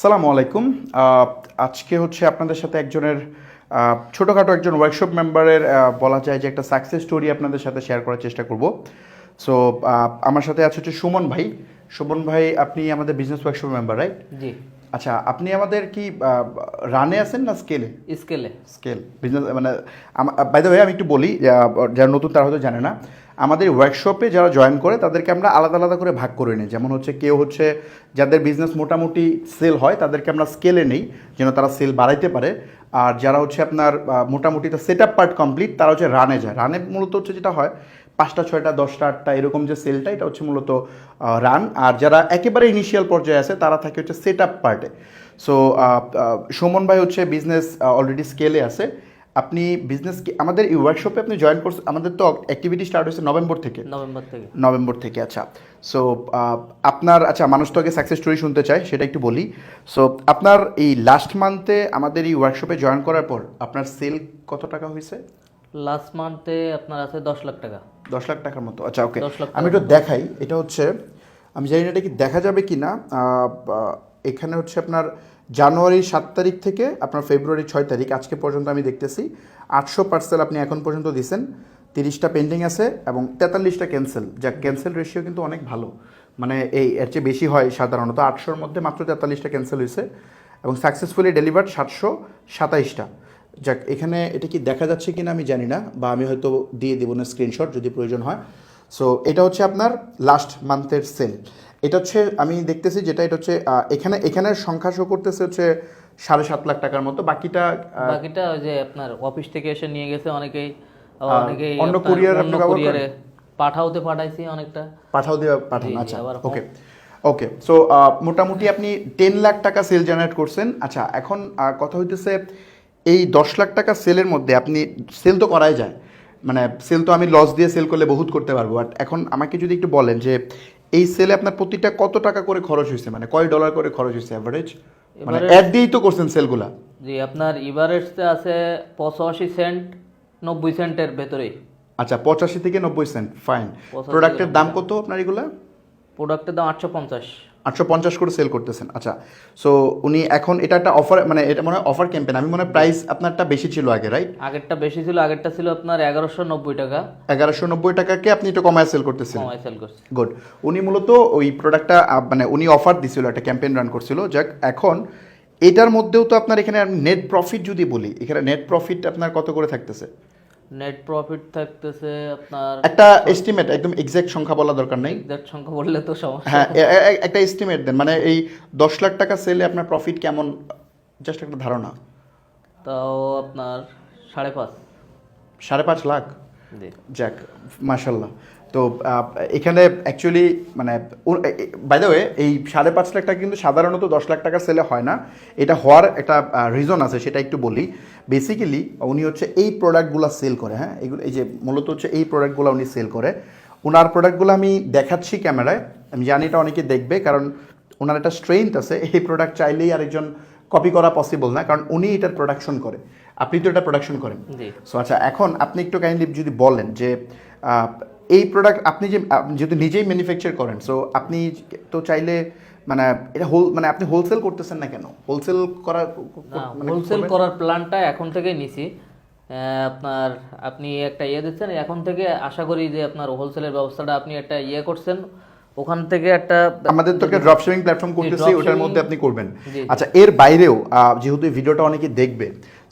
সালামু আলাইকুম। আজকে হচ্ছে আপনাদের সাথে একজনের ছোটোখাটো একজন ওয়ার্কশপ মেম্বারের বলা যায় যে একটা সাকসেস স্টোরি আপনাদের সাথে শেয়ার করার চেষ্টা করব। সো আমার সাথে আছে হচ্ছে সুমন ভাই। সুমন ভাই, আপনি আমাদের বিজনেস ওয়ার্কশপ মেম্বার রাইট জি। আচ্ছা আপনি আমাদের কি রানে আছেন না স্কেলে স্কেলে স্কেল বিজনেস মানে বাই দ্য ওয়ে আমি একটু বলি যারা নতুন তারা হয়তো জানে না আমাদের ওয়ার্কশপে যারা জয়েন করে তাদেরকে আমরা আলাদা আলাদা করে ভাগ করে নিই। যেমন হচ্ছে কেউ হচ্ছে যাদের বিজনেস মোটামুটি সেল হয় তাদেরকে আমরা স্কেলে নেই যেন তারা সেল বাড়াইতে পারে। আর যারা হচ্ছে আপনার মোটামুটি সেট আপ পার্ট কমপ্লিট তারা হচ্ছে রানে যায়। রানে মূলত হচ্ছে যেটা হয় পাঁচটা ছয়টা দশটা আটটা এরকম যে সেলটা এটা হচ্ছে মূলত রান আর যারা একেবারে ইনিশিয়াল পর্যায়ে আছে তারা থাকে হচ্ছে সেট আপ পার্টে সো সুমন ভাই হচ্ছে বিজনেস অলরেডি স্কেলে আছে। আপনি বিজনেস আমাদের এই ওয়ার্কশপে আপনি জয়েন করছেন আমাদের তো অ্যাক্টিভিটি স্টার্ট হয়েছে নভেম্বর থেকে। নভেম্বর থেকে। নভেম্বর থেকে আচ্ছা। সো আপনার আচ্ছা মানুষ তো আগে সাকসেস স্টোরি শুনতে চায় সেটা একটু বলি। সো আপনার এই লাস্ট মান্থে আমাদের এই ওয়ার্কশপে জয়েন করার পর আপনার সেল কত টাকা হয়েছে? লাস্ট মান্থে আপনার আছে দশ লাখ টাকা। দশ লাখ টাকার মতো। আচ্ছা ওকে 10 লাখ আমি একটু দেখাই এটা হচ্ছে আমি জানি না এটা কি দেখা যাবে কি না এখানে হচ্ছে আপনার জানুয়ারি সাত তারিখ থেকে আপনার ফেব্রুয়ারি ছয় তারিখ আজকে পর্যন্ত আমি দেখতেছি আটশো পার্সেল আপনি এখন পর্যন্ত দিছেন তিরিশটা পেন্ডিং আছে এবং তেতাল্লিশটা ক্যান্সেল যা ক্যান্সেল রেশিও কিন্তু অনেক ভালো। মানে এই এর চেয়ে বেশি হয় সাধারণত। আটশোর মধ্যে মাত্র তেতাল্লিশটা ক্যান্সেল হয়েছে এবং সাকসেসফুলি ডেলিভার্ড সাতশো সাতাইশটা। যাক এখানে এটা কি দেখা যাচ্ছে কিনা আমি জানি না বা আমি হয়তো দিয়ে দেবো না স্ক্রিনশট যদি প্রয়োজন হয়। সো এটা হচ্ছে আপনার লাস্ট মান্থের সেল এটা হচ্ছে আমি দেখতেছি যেটা এটা হচ্ছে এখানে এখানের সংখ্যা শো করতেছে হচ্ছে সাড়ে সাত লাখ টাকার মতো। বাকিটা বাকিটা ওই যে আপনার অফিস থেকে এসে নিয়ে গেছে অনেকেই অনেকেই অন্য আপনি অন্য কুরিয়ারে পাঠাওতে পাঠাইছি অনেকটা। পাঠাও দিয়ে পাঠান আচ্ছা ওকে ওকে সো মোটামুটি আপনি টেন লাখ টাকা সেল জেনারেট করছেন। আচ্ছা এখন কথা হইতেছে এই দশ লাখ টাকা সেলের মধ্যে আপনি সেল তো করাই যায়। মানে সেল তো আমি লস দিয়ে সেল করলে বহুত করতে পারব। বাট এখন আমাকে যদি একটু বলেন যে এই সেলে আপনার প্রতিটা কত টাকা করে খরচ হয়েছে মানে কয় ডলার করে খরচ হয়েছে অ্যাভারেজ মানে অ্যাড দিয়েই তো করছেন সেলগুলা। জি আপনার ইভারেস্টে আছে পঁচাশি সেন্ট নব্বই সেন্টের ভেতরেই। আচ্ছা পঁচাশি থেকে নব্বই সেন্ট ফাইন প্রোডাক্টের দাম কত আপনার এগুলা? প্রোডাক্টের দাম আটশো পঞ্চাশ। আটশো পঞ্চাশ করে সেল করতেছেন। আচ্ছা সো উনি এখন এটা একটা অফার মানে এটা মনে হয় অফার ক্যাম্পেন আমি মনে হয় প্রাইস আপনারটা বেশি ছিল আগে রাইট আগেরটা বেশি ছিল আগেরটা ছিল আপনার এগারোশো নব্বই টাকা। এগারোশো নব্বই টাকাকে আপনি এটা কমায় সেল করতেছেন। কমায় সেল করছি। গুড উনি মূলত ওই প্রোডাক্টটা মানে উনি অফার দিছিল একটা ক্যাম্পেন রান করছিল। যাক এখন এটার মধ্যেও তো আপনার এখানে নেট প্রফিট যদি বলি এখানে নেট প্রফিট আপনার কত করে থাকতেছে? নেট প্রফিট থাকতেছে আপনার একটা এস্টিমেট একদম এক্স্যাক্ট সংখ্যা বলা দরকার নেই। এক্স্যাক্ট সংখ্যা বললে তো সমস্যা। হ্যাঁ একটা এস্টিমেট দেন। মানে এই দশ লাখ টাকা সেলে আপনার প্রফিট কেমন? জাস্ট একটা ধারণা। তাও আপনার সাড়ে পাঁচ। সাড়ে পাঁচ লাখ? যাক মাশাল্লাহ তো এখানে অ্যাকচুয়ালি মানে বাই ওয়ে এই সাড়ে পাঁচ লাখ টাকা কিন্তু সাধারণত দশ লাখ টাকা সেলে হয় না। এটা হওয়ার একটা রিজন আছে, সেটা একটু বলি। বেসিক্যালি উনি হচ্ছে এই প্রোডাক্টগুলো সেল করে হ্যাঁ? এগুলো, এই যে মূলত হচ্ছে এই প্রোডাক্টগুলো উনি সেল করে। ওনার প্রোডাক্টগুলো আমি দেখাচ্ছি ক্যামেরায়। আমি জানি এটা অনেকে দেখবে, কারণ ওনার একটা স্ট্রেংথ আছে। এই প্রোডাক্ট চাইলেই আরেকজন কপি করা পসিবল না কারণ উনি এটার প্রোডাকশন করে। আপনি তো এটা প্রোডাকশন করেন। সো আচ্ছা এখন আপনি একটু কাইন্ডলি যদি বলেন যে এই প্রোডাক্ট আপনি যে যেহেতু নিজেই ম্যানুফ্যাকচার করেন সো আপনি তো চাইলে মানে এটা হোল মানে আপনি হোলসেল করতেছেন না কেন? হোলসেল করার মানে হোলসেল করার প্ল্যানটা এখন থেকে নিছি। আপনার আপনি একটা ইয়ে দিচ্ছেন এখন থেকে আশা করি যে আপনার হোলসেলের ব্যবস্থাটা আপনি একটা ইয়ে করছেন। ওখান থেকে একটা আমাদের তো একটা ড্রপ শিপিং প্ল্যাটফর্ম করতেছি ওটার মধ্যে আপনি করবেন। আচ্ছা এর বাইরেও যেহেতু এই ভিডিওটা অনেকে দেখবে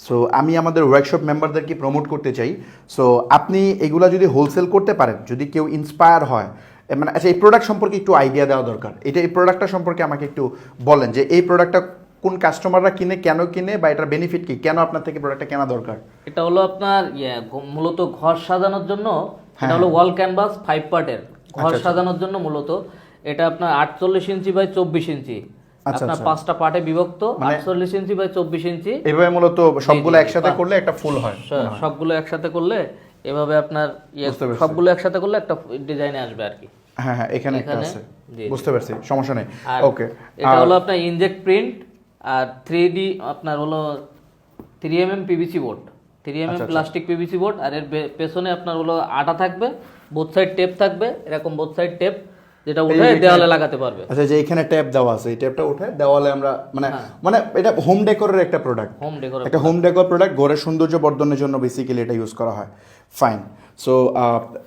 সো আমি আমাদের ওয়ার্কশপ মেম্বারদেরকে প্রমোট করতে চাই। সো আপনি এগুলা যদি হোলসেল করতে পারেন যদি কেউ ইন্সপায়ার হয় মানে আচ্ছা এই প্রোডাক্ট সম্পর্কে একটু আইডিয়া দেওয়া দরকার। এটা এই প্রোডাক্টটা সম্পর্কে আমাকে একটু বলেন যে এই প্রোডাক্টটা কোন কাস্টমাররা কিনে কেন কিনে বা এটার বেনিফিট কি? কেন আপনার থেকে প্রোডাক্টটা কেনা দরকার? এটা হলো আপনার মূলত ঘর সাজানোর জন্য হ্যাঁ, এটা হলো ওয়াল ক্যানভাস ফাইভ পার্টের ঘর আচ্ছা, আচ্ছা। সাজানোর জন্য মূলত এটা আপনার আটচল্লিশ ইঞ্চি বাই চব্বিশ ইঞ্চি। আচ্ছা, আপনার। পাঁচটা পার্টে বিভক্ত মানে- আটচল্লিশ ইঞ্চি বাই চব্বিশ ইঞ্চি। এভাবে মূলত সবগুলো একসাথে করলে একটা ফুল হয়। সবগুলো একসাথে করলে এভাবে আপনার ইয়ে। সবগুলো একসাথে করলে একটা ডিজাইনে আসবে আর কি। হ্যাঁ হ্যাঁ এখানে একটা আছে। বুঝতে পারছি সমস্যা নেই। ওকে এটা হলো আপনার ইনজেক্ট প্রিন্ট আর থ্রি ডি আপনার হলো three M M PVC board three M M plastic PVC board আর এর পেছনে আপনার হলো আটা থাকবে। বোথ সাইড টেপ থাকবে এরকম বোথ সাইড টেপ যেটা উঠে দেওয়ালে লাগাতে পারবে। আচ্ছা যে এখানে ট্যাপ দেওয়া আছে এই ট্যাপটা উঠে দেওয়ালে আমরা মানে হ্যাঁ। মানে এটা হোম ডেকোরের একটা প্রোডাক্ট হোম ডেকোর একটা হোম ডেকোর প্রোডাক্ট ঘরের সৌন্দর্য বর্ধনের জন্য বেসিক্যালি এটা ইউজ করা হয়। ফাইন সো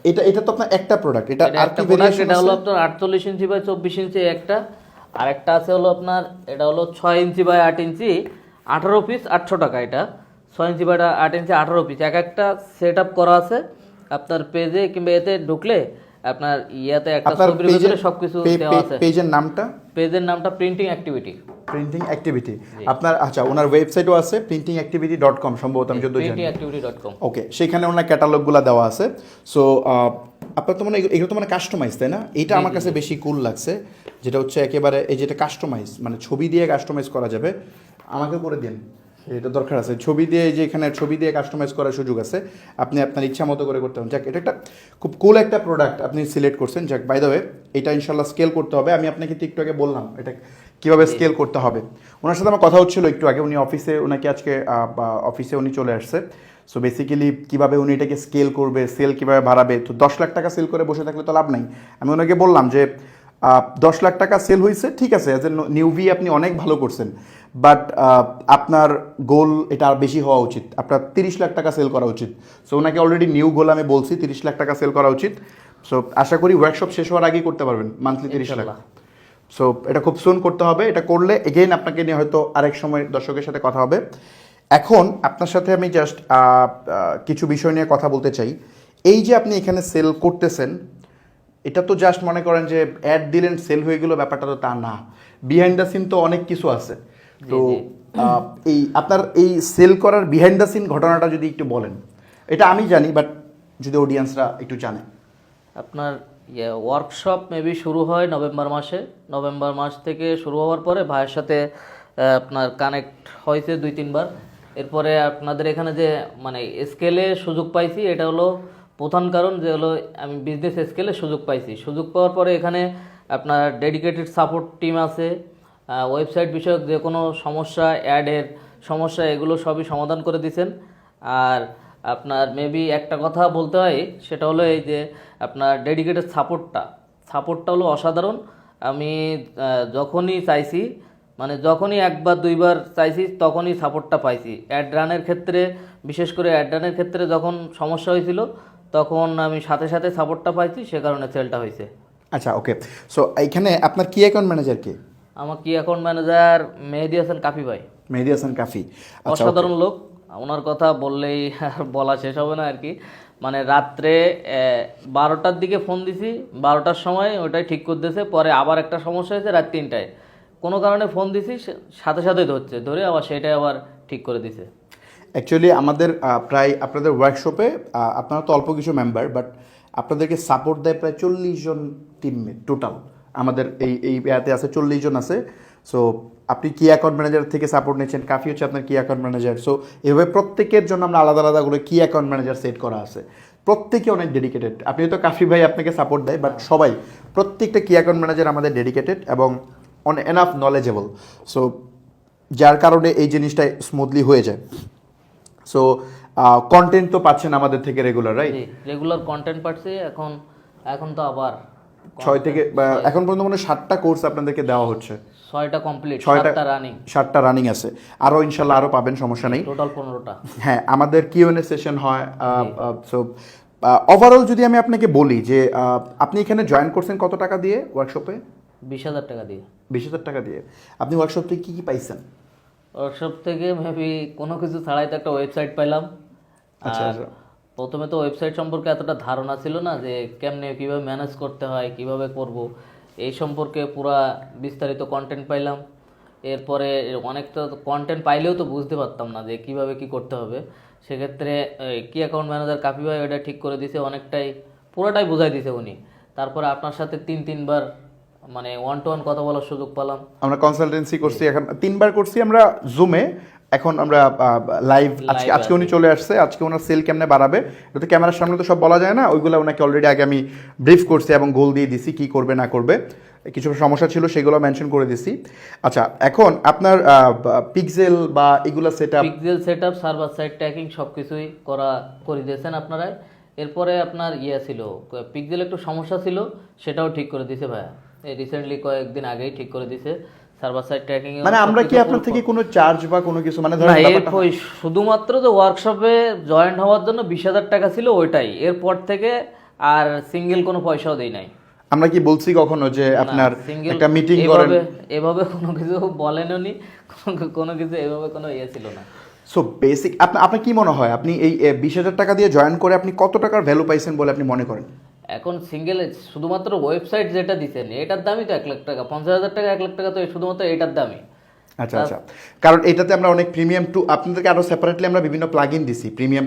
এটা এটা তো আপনার একটা প্রোডাক্ট এটা আর কি ভেরিয়েশন এটা হলো আপনার আটচল্লিশ ইঞ্চি বাই চব্বিশ ইঞ্চি একটা আর একটা আছে হলো আপনার এটা হলো ছয় ইঞ্চি বাই আট ইঞ্চি আঠারো পিস আটশো টাকা এটা। ছয় ইঞ্চি বাই আট ইঞ্চি আঠারো পিস এক একটা সেট আপ করা আছে। আপনার পেজে কিংবা এতে ঢুকলে আপনার ইয়াতে একটা ছবির ভিতরে সবকিছু দেওয়া আছে। পেজের নামটা? পেজের নামটা প্রিন্টিং অ্যাক্টিভিটি প্রিন্টিং অ্যাক্টিভিটি আপনার আচ্ছা ওনার ওয়েবসাইটও আছে প্রিন্টিং অ্যাক্টিভিটি ডট কম সম্ভবত আমি জানি। Printing activity dot com okay সেখানে ওনার ক্যাটালগুলো দেওয়া আছে। সো আপনার তো মানে এগুলো তো মানে কাস্টমাইজ তাই না? এটা আমার কাছে বেশি কুল লাগছে। যেটা হচ্ছে একেবারে এই যেটা কাস্টমাইজ মানে ছবি দিয়ে কাস্টমাইজ করা যাবে আমাকে করে দিন। এটা দরকার আছে। ছবি দিয়ে যে এখানে ছবি দিয়ে কাস্টমাইজ করার সুযোগ আছে। আপনি আপনার ইচ্ছা মতো করে করতে পারেন। যাক এটা একটা খুব কুল একটা প্রোডাক্ট আপনি সিলেক্ট করছেন। যাক বাই দ্য ওয়ে এটা ইনশাল্লাহ স্কেল করতে হবে। আমি আপনাকে একটু আগে বললাম এটা কীভাবে স্কেল করতে হবে। ওনার সাথে আমার কথা হচ্ছিল একটু আগে। উনি অফিসে ওনাকে আজকে বা অফিসে উনি চলে আসছে। সো বেসিক্যালি কীভাবে উনি এটাকে স্কেল করবে সেল কীভাবে বাড়াবে? তো দশ লাখ টাকা সেল করে বসে থাকলে তো লাভ নাই। আমি ওনাকে বললাম যে দশ লাখ টাকা সেল হয়েছে ঠিক আছে অ্যাজ এ নিউভি আপনি অনেক ভালো করছেন বাট আপনার গোল এটা আর বেশি হওয়া উচিত আপনার তিরিশ লাখ টাকা সেল করা উচিত সো ওনাকে অলরেডি নিউ গোল আমি বলছি তিরিশ লাখ টাকা সেল করা উচিত সো আশা করি ওয়ার্কশপ শেষ হওয়ার আগেই করতে পারবেন মান্থলি তিরিশ লাখ। সো এটা খুব সুন করতে হবে এটা করলে এগেইন আপনাকে নিয়ে হয়তো আরেক সময় দর্শকের সাথে কথা হবে এখন আপনার সাথে আমি জাস্ট কিছু বিষয় নিয়ে কথা বলতে চাই এই যে আপনি এখানে সেল করতেছেন এটা তো জাস্ট মনে করেন যে অ্যাড দিলেন সেল হয়ে গেল ব্যাপারটা তো তা না। বিহাইন্ড দ্য সিন তো অনেক কিছু আছে। তো এই আপনার এই সেল করার বিহাইন্ড দ্য সিন ঘটনাটা যদি একটু বলেন। এটা আমি জানি বাট যদি অডিয়েন্সরা একটু জানে। আপনার ওয়ার্কশপ মেবি শুরু হয় নভেম্বর মাসে। নভেম্বর মাস থেকে শুরু হওয়ার পরে ভাইয়ের সাথে আপনার কানেক্ট হয়েছে দুই তিনবার। এরপরে আপনাদের এখানে যে মানে স্কেলে সুযোগ পাইছি এটা হলো প্রধান কারণ যে হলো, আমি বিজনেস স্কেলে সুযোগ পাইছি। সুযোগ পাওয়ার পরে এখানে আপনার ডেডিকেটেড সাপোর্ট টিম আছে ওয়েবসাইট বিষয়ক যে কোনো সমস্যা অ্যাডের সমস্যা, এগুলো সবই সমাধান করে দিছেন। আর আপনার মেবি একটা কথা বলতে হয়, সেটা হলো এই যে আপনার ডেডিকেটেড সাপোর্টটা সাপোর্টটা হলো অসাধারণ। আমি যখনই চাইছি মানে যখনই একবার, দুইবার চাইছি, তখনই সাপোর্টটা পাইছি। অ্যাড রানের ক্ষেত্রে, বিশেষ করে অ্যাড রানের ক্ষেত্রে যখন সমস্যা হয়েছিল তখন আমি সাথে সাথে সাপোর্টটা পাইছি সে কারণে সেলটা হয়েছে আচ্ছা ওকে সো এখানে আপনার কি অ্যাকাউন্ট ম্যানেজার কে? আমার কি অ্যাকাউন্ট ম্যানেজার মেহেদি হাসান কাফি ভাই। মেহেদি হাসান কাফি। আচ্ছা অসাধারণ লোক। ওনার কথা বললেই আর বলা শেষ হবে না আর কি মানে রাত্রে বারোটার দিকে ফোন দিছি বারোটার সময় ওটাই ঠিক করে দিয়েছে পরে আবার একটা সমস্যা হয়েছে রাত তিনটায়। কোনো কারণে ফোন দিছি সাথে সাথে ধরছে ধরে আবার সেটাই আবার ঠিক করে দিছে। অ্যাকচুয়ালি আমাদের প্রায় আপনাদের ওয়ার্কশপে আপনারা তো অল্প কিছু মেম্বার বাট আপনাদেরকে সাপোর্ট দেয় প্রায় চল্লিশ জন টিমমেট টোটাল আমাদের এই এই ইয়াতে আছে চল্লিশ জন আছে। সো আপনি কি অ্যাকাউন্ট ম্যানেজার থেকে সাপোর্ট নিচ্ছেন। কাফি হচ্ছে আপনার কি অ্যাকাউন্ট ম্যানেজার সো এভাবে প্রত্যেকের জন্য আমরা আলাদা আলাদা করে কি অ্যাকাউন্ট ম্যানেজার সেট করা আছে। প্রত্যেকে অনেক ডেডিকেটেড আপনি তো কাফি ভাই আপনাকে সাপোর্ট দেয় বাট সবাই, প্রত্যেকটা কি অ্যাকাউন্ট ম্যানেজার আমাদের ডেডিকেটেড এবং অন এনাফ নলেজেবল সো যার কারণে এই জিনিসটা স্মুথলি হয়ে যায়। সো কন্টেন্ট তো পাচ্ছেন আমাদের থেকে রেগুলার রাইট রেগুলার কন্টেন্ট পাচ্ছি এখন এখন তো আবার ছয় থেকে এখন পর্যন্ত মানে সাতটা কোর্স আপনাদেরকে দেওয়া হচ্ছে। ছয়টা কমপ্লিট ছয়টা রানিং সাতটা রানিং আছে। আরও ইনশাল্লাহ আরও পাবেন সমস্যা নেই। টোটাল পনেরোটা। হ্যাঁ আমাদের কিউএনএ সেশন হয় সো ওভারঅল যদি আমি আপনাকে বলি যে আপনি এখানে জয়েন করছেন কত টাকা দিয়ে ওয়ার্কশপে বিশ হাজার টাকা দিয়ে। বিশ হাজার টাকা দিয়ে। আপনি ওয়ার্কশপ থেকে কী কী পাইছেন? ওয়ার্কশপ থেকে মেবি কোনো কিছু ছাড়াই তো একটা ওয়েবসাইট পাইলাম। আচ্ছা, আচ্ছা। প্রথমে তো ওয়েবসাইট সম্পর্কে এতটা ধারণা ছিল না যে কেমনে কীভাবে ম্যানেজ করতে হয় কীভাবে করব এই সম্পর্কে পুরা বিস্তারিত কন্টেন্ট পাইলাম। এরপরে অনেকটা কন্টেন্ট পাইলেও তো বুঝতে পারতাম না যে কীভাবে কি করতে হবে। সেক্ষেত্রে কি অ্যাকাউন্ট ম্যানেজার কাপি ভাই ওটা ঠিক করে দিছে অনেকটাই পুরোটাই বুঝাই দিছে উনি। তারপরে আপনার সাথে তিন তিনবার মানে ওয়ান টু ওয়ান কথা বলার সুযোগ পেলাম। আমরা কনসালটেন্সি করছি এখন তিনবার করছি আমরা জুমে এখন আমরা লাইভ আজকে আজকে উনি চলে আসছে আজকে ওনার সেল কেমনে বাড়াবে এটা তো ক্যামেরার সামনে তো সব বলা যায় না ওইগুলো ওনাকে অলরেডি আগে আমি ব্রিফ করছি এবং গোল দিয়ে দিছি কি করবে না করবে। কিছু সমস্যা ছিল সেগুলো মেনশন করে দিছি। আচ্ছা এখন আপনার পিক্সেল বা এগুলো set up pixel setup server side tracking সব কিছুই করা করে দিয়েছেন আপনারা। এরপরে আপনার ইয়ে ছিল পিকজেল একটু সমস্যা ছিল সেটাও ঠিক করে দিছে ভাইয়া। রিসেন্টলি কয়েকদিন আগেই ঠিক করে দিছে। সার্ভার সাইড ট্র্যাকিং মানে আমরা কি আপনার থেকে কোনো চার্জ বা কোনো কিছু? মানে না ধরেন এর শুধুমাত্র যে ওয়ার্কশপে জয়েন হওয়ার জন্য বিশ হাজার টাকা ছিল ওইটাই। এরপর থেকে আর সিঙ্গেল কোনো পয়সাও দেই নাই। আমরা কি বলছি কখনো যে আপনার একটা মিটিং করেন? এভাবে কোনো কিছু কোনো- কোনো কিছু এভাবে কোনো ইয়ে ছিল না। সো বেসিক আপনার আপনার কি মনে হয়? আপনি এই বিশ হাজার টাকা দিয়ে জয়েন করে আপনি কত টাকার ভ্যালু পাইছেন বলে আপনি মনে করেন? এখন সিঙ্গেল শুধুমাত্র ওয়েবসাইট যেটা দিচ্ছেন এটার দামই তো এক লাখ টাকা পঞ্চাশ হাজার টাকা এক লাখ টাকা তো শুধুমাত্র এটার দামই। আচ্ছা আচ্ছা। কারণ এটাতে আমরা অনেক প্রিমিয়াম টু আপনাদেরকে আরও সেপারেটলি আমরা বিভিন্ন প্লাগইন দিছি প্রিমিয়াম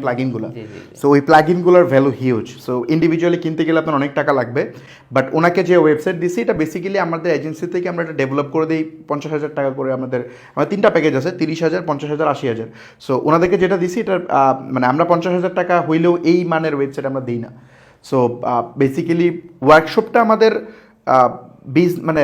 জি, সো ওই প্লাগইনগুলোর ভ্যালু হিউজ সো ইন্ডিভিজুয়ালি কিনতে গেলে আপনার অনেক টাকা লাগবে। বাট ওনাকে যে ওয়েবসাইট দিছি এটা বেসিক্যালি আমাদের এজেন্সি থেকে আমরা এটা ডেভেলপ করে দিই পঞ্চাশ হাজার টাকা করে আমাদের আমাদের তিনটা প্যাকেজ আছে তিরিশ হাজার পঞ্চাশ হাজার আশি হাজার। সো ওনাদেরকে যেটা দিছি আহ, মানে আমরা পঞ্চাশ হাজার টাকা হইলেও এই মানের ওয়েবসাইট আমরা দিই না। সো বেসিক্যালি ওয়ার্কশপটা আমাদের বিজ মানে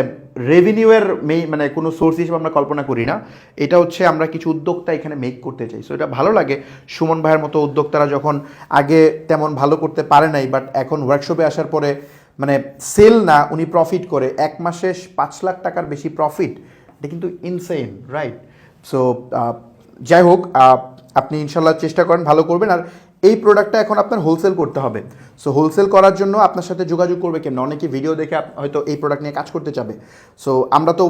রেভিনিউয়ের মেই মানে কোনো সোর্স হিসেবে আমরা কল্পনা করি না। এটা হচ্ছে আমরা কিছু উদ্যোক্তা এখানে মেক করতে চাই। সো এটা ভালো লাগে। সুমন ভাইয়ের মতো উদ্যোক্তারা যখন আগে তেমন ভালো করতে পারে নাই বাট এখন ওয়ার্কশপে আসার পরে মানে সেল না, উনি প্রফিট করে। এক মাসে পাঁচ লাখ টাকার বেশি প্রফিট এটা কিন্তু ইনসেন রাইট সো যাই হোক আপনি ইনশাল্লাহ চেষ্টা করেন, ভালো করবেন। আর এই প্রোডাক্টটা এখন আপনার হোলসেল করতে হবে। সো হোলসেল করার জন্য আপনার সাথে যোগাযোগ করবে কেমন? অনেকে ভিডিও দেখে হয়তো এই প্রোডাক্ট নিয়ে কাজ করতে চাবে। সো আমরা তো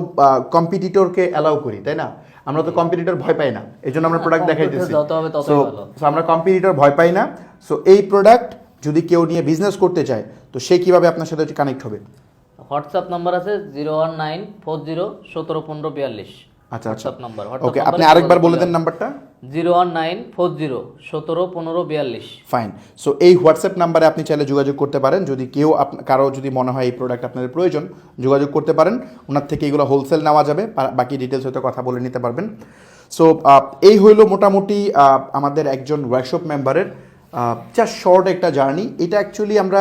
কম্পিটিটরকে অ্যালাউ করি তাই না? আমরা তো কম্পিটিটর ভয় পাই না। এই জন্য আমরা প্রোডাক্ট দেখাই competitor দিচ্ছি। সো সো আমরা কম্পিটিটর ভয় পাই না। সো এই প্রোডাক্ট যদি কেউ নিয়ে বিজনেস করতে চায় তো সে কীভাবে আপনার সাথে কানেক্ট হবে? হোয়াটসঅ্যাপ নাম্বার আছে zero one nine four zero সতেরো পনেরো বিয়াল্লিশ। আচ্ছা আচ্ছা। নাম্বার ওকে আপনি আরেকবার বলে দেন নাম্বারটা zero one nine four zero, সতেরো, পনেরো, বিয়াল্লিশ। ফাইন সো এই হোয়াটসঅ্যাপ নাম্বারে আপনি চাইলে যোগাযোগ করতে পারেন। যদি কেউ কারও যদি মনে হয় এই প্রোডাক্ট আপনাদের প্রয়োজন, যোগাযোগ করতে পারেন। ওনার থেকে এগুলো হোলসেল নেওয়া যাবে। বাকি ডিটেলস হয়তো কথা বলে নিতে পারবেন। সো এই হইল মোটামুটি আমাদের একজন ওয়ার্কশপ মেম্বারের জাস্ট শর্ট একটা জার্নি এটা অ্যাকচুয়ালি আমরা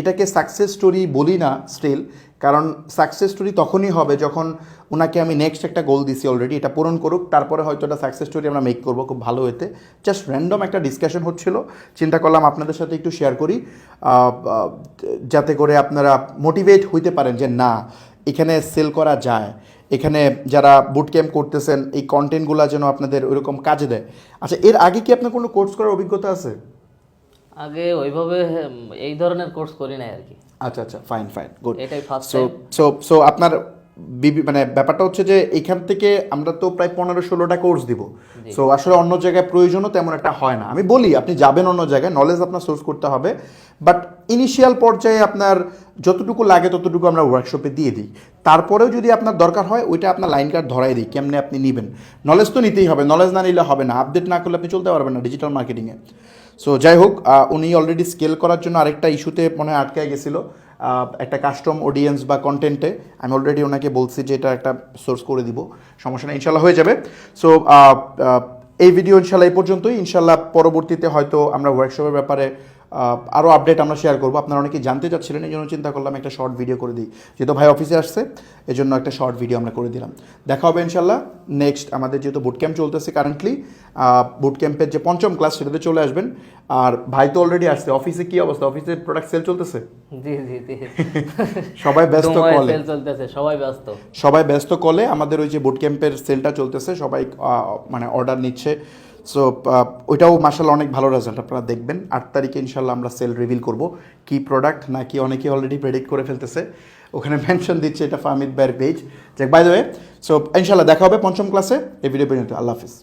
এটাকে সাকসেস স্টোরি বলি না স্টিল কারণ সাকসেস স্টোরি তখনই হবে যখন ওনাকে আমি নেক্সট একটা গোল দিছি অলরেডি এটা পূরণ করুক তারপরে হয়তো এটা সাকসেস স্টোরি আমরা মেক করব খুব ভালো হতে জাস্ট র্যান্ডম একটা ডিসকাশন হচ্ছিল চিন্তা করলাম আপনাদের সাথে একটু শেয়ার করি যাতে করে আপনারা মোটিভেট হইতে পারেন যে না এখানে সেল করা যায় এখানে যারা বুট ক্যাম্প করতেছেন এই কন্টেন্টগুলো যেন আপনাদের ওইরকম কাজে দেয়। আচ্ছা এর আগে কি আপনার কোনো কোর্স করার অভিজ্ঞতা আছে? আগে ওইভাবে এই ধরনের কোর্স করি নাই আর কি। আচ্ছা আচ্ছা ফাইন ফাইন গুড এটাই ফার্স্ট সো সো সো আপনার মানে ব্যাপারটা হচ্ছে যে এখান থেকে আমরা তো প্রায় পনেরো ষোলোটা কোর্স দিব। সো আসলে অন্য জায়গায় প্রয়োজনও তেমন একটা হয় না। আমি বলি আপনি যাবেন অন্য জায়গায় নলেজ আপনার সোর্স করতে হবে। বাট ইনিশিয়াল পর্যায়ে আপনার যতটুকু লাগে ততটুকু আমরা ওয়ার্কশপে দিয়ে দিই। তারপরেও যদি আপনার দরকার হয় ওইটা আপনার লাইন কার্ড ধরাই দিই কেমনে আপনি নেবেন। নলেজ তো নিতেই হবে নলেজ না নিলে হবে না। আপডেট না করলে আপনি চলতে পারবেন না ডিজিটাল মার্কেটিংয়ে সো যাই হোক উনি অলরেডি স্কেল করার জন্য আরেকটা ইস্যুতে মনে হয় আটকে গেছিল। একটা কাস্টম অডিয়েন্স বা কন্টেন্টে আমি অলরেডি ওনাকে বলছি যে এটা একটা সোর্স করে দিব, সমস্যা নেই ইনশাল্লাহ হয়ে যাবে। সো এই ভিডিও ইনশাল্লাহ এই পর্যন্তই ইনশাল্লাহ পরবর্তীতে হয়তো আমরা ওয়ার্কশপের ব্যাপারে আরও আপডেট আমরা শেয়ার করব। আপনারা অনেকে জানতে চাচ্ছিলেন এই জন্য চিন্তা করলাম একটা শর্ট ভিডিও করে দিই। যেহেতু ভাই অফিসে আসছে এই জন্য একটা শর্ট ভিডিও আমরা করে দিলাম। দেখা হবে ইনশাল্লাহ নেক্সট আমাদের যেহেতু বুট ক্যাম্প চলতেছে কারেন্টলি বুট ক্যাম্পের যে পঞ্চম ক্লাস সেটাতে চলে আসবেন। আর ভাই তো অলরেডি আসছে অফিসে কি অবস্থা? অফিসে প্রোডাক্ট সেল চলতেছে? জি জি জি। সবাই ব্যস্ত কলে সেল চলতেছে সবাই ব্যস্ত। সবাই ব্যস্ত কলে আমাদের ওই যে বুট ক্যাম্পের সেলটা চলতেছে সবাই মানে অর্ডার নিচ্ছে। সো ওইটাও মাসাল্লাহ অনেক ভালো রেজাল্ট আপনারা দেখবেন। আট তারিখে ইনশাল্লাহ আমরা সেল রিভিল করব। কি প্রোডাক্ট নাকি অনেকেই অলরেডি প্রেডিক্ট করে ফেলতেছে। ওখানে মেনশন দিচ্ছে এটা ফামিদ ব্যার পেজ যাক বাই দ্য ওয়ে সো ইনশাল্লাহ দেখা হবে পঞ্চম ক্লাসে এই ভিডিও পর্যন্ত, আল্লাহ হাফিজ।